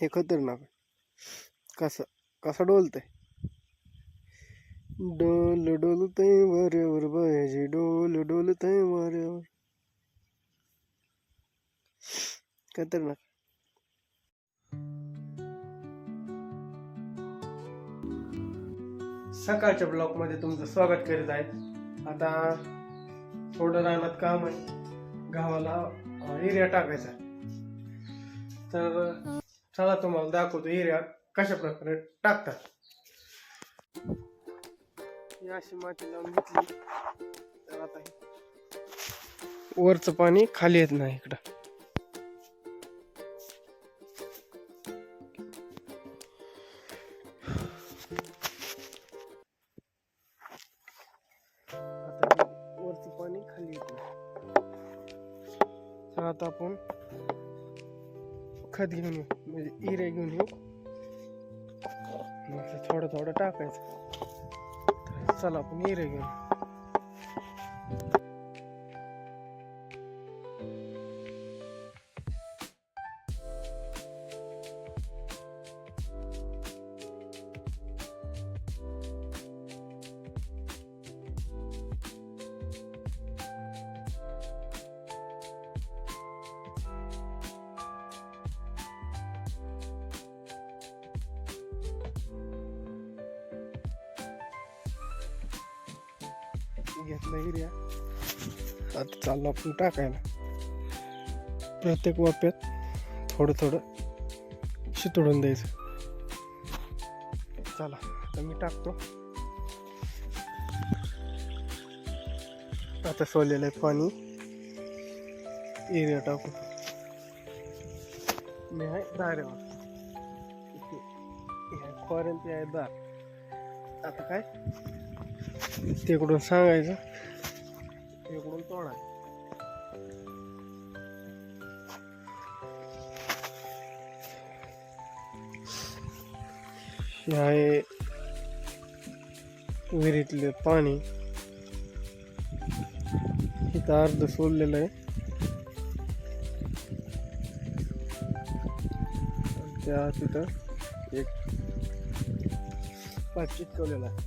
हे खतरनाक आहे. कसं कसं डोलतंय? डोल डोलतय वाऱ्यावर बायाजी डोल डोलतय वाऱ्यावर. खतरनाक. सकाळच्या ब्लॉकमध्ये तुमचं स्वागत करीत आहे. आता थोडं रानात काम आहे. गावाला एरिया टाकायचा आहे. तर चला तुम्हाला दाखवतो एरिया कशा प्रकारे टाकतात. ही अशी माती लावून घेतली. तर आता वरचं पाणी खाली येत नाही इकडं. आता वरचं पाणी खाली येत नाही. आता आपण खत घेऊन येऊ म्हणजे इरे घेऊन येऊ म्हटलं थोडं थोडं टाकायचं. चला आपण इरे घेऊन घेतला एरिया आता चाललो आपण टाकायला. प्रत्येक वाप्यात थोडं थोडं शितोडून द्यायचं. चला आता मी टाकतो. आता सोडलेलं आहे पाणी एरिया टाकू मी आहे दारावर पर्यंत आहे दार. आता काय? तिकडून सांगायचं. तिकडून तोडायचं. आहे विहिरीतले पाणी. इथं अर्ध सोडलेलं आहे. त्या तिथं एक पाईप चिटकवलेला आहे.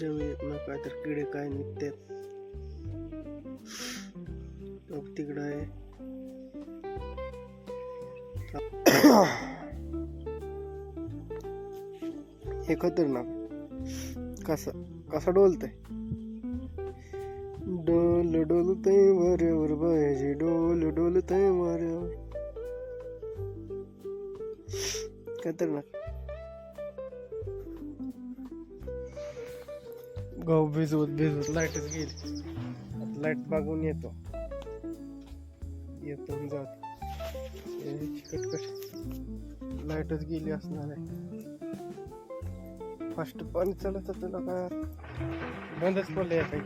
जमिनीत काय तर किडे काय निघतात. मग तिकडं आहे. हे खतरनाक. कसं कसा डोलतय? डोल डोलतय वाऱ्यावर बायाजी डोल डोलतय वाऱ्यावर. खतरनाक. गहू भिजवत भिजवत लाईटच गेली. लाइट बघून येतो. येतो आणि जातो. कटकट लाईटच गेली असणार आहे. फास्ट पाणी चालत तुला काय? बंदच पडले काही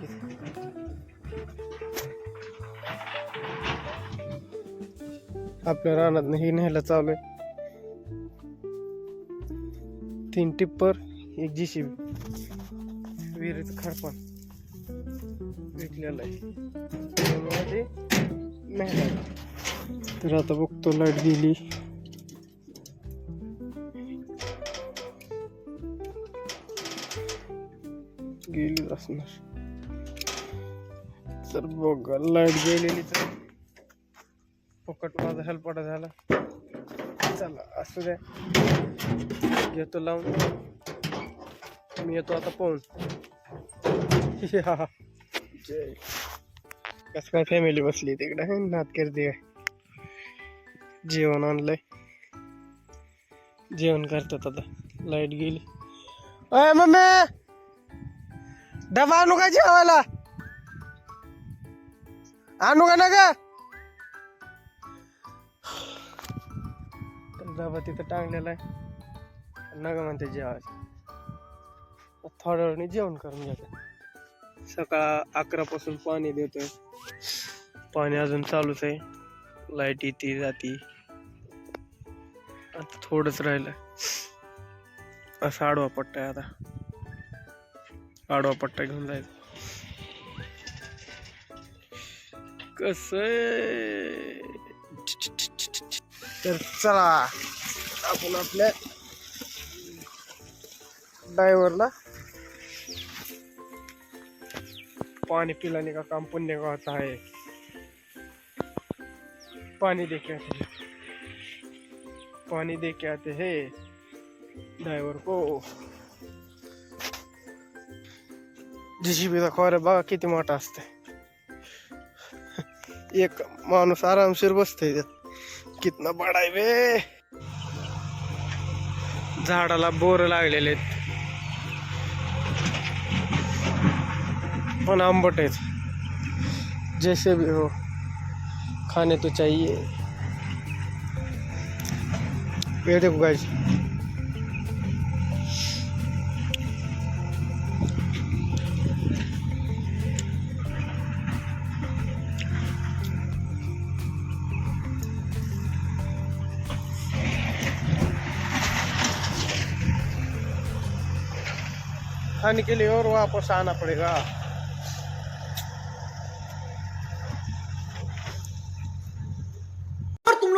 आपल्या रानात हे न्यायला चालू आहे. तीन टिप्पर एक जीसीबी सी बी विकलेलं खरपण भेटलेलं आहे. तर आता बघतो लाइट गेली. गेलीच असणार. तर बघा लाइट गेलेली तर फुकट माझा हेल्पटा झाला. चला असू द्या. घेतो लावून. मी येतो आता पाहून. कस काय फॅमिली बसली तिकडे नात करते काय जेवण आणलंय जेवण करतात आता लाइट गेली. अय मम्मी! डबा आणू का जेवायला? आणू का ना का डबा तिथं टांगलेला आहे. नका म्हणते जेवायचं थोड्या वेळाने जेवण करून घ्यायचं सकाळ अकरा पासून पाणी देतोय. पाणी अजून चालूच आहे. लाइट येते जाती. आता थोडंच राहिलं असा आडवा पट्टा आहे आता. आडवा पट्टा घेऊन जायचा. कस तर चला आपण आपल्या ड्रायव्हरला पाणी पिलाने का काम पुण्य गावाचं आहे. पाणी दे के आते हैं। पाणी दे के आते हे. ड्रायव्हर को. जीसीबीचा खोऱ्या बघा किती मोठा असते एक माणूस आरामशीर बसतोय त्यात. कितना बडाय वे झाडाला बोर लागलेले आहेत. पण आंबट आहेत जैसे भी हो, खाने तो चाहिए। ये देखो गाइस खाने के लिए और वापस आना पड़ेगा।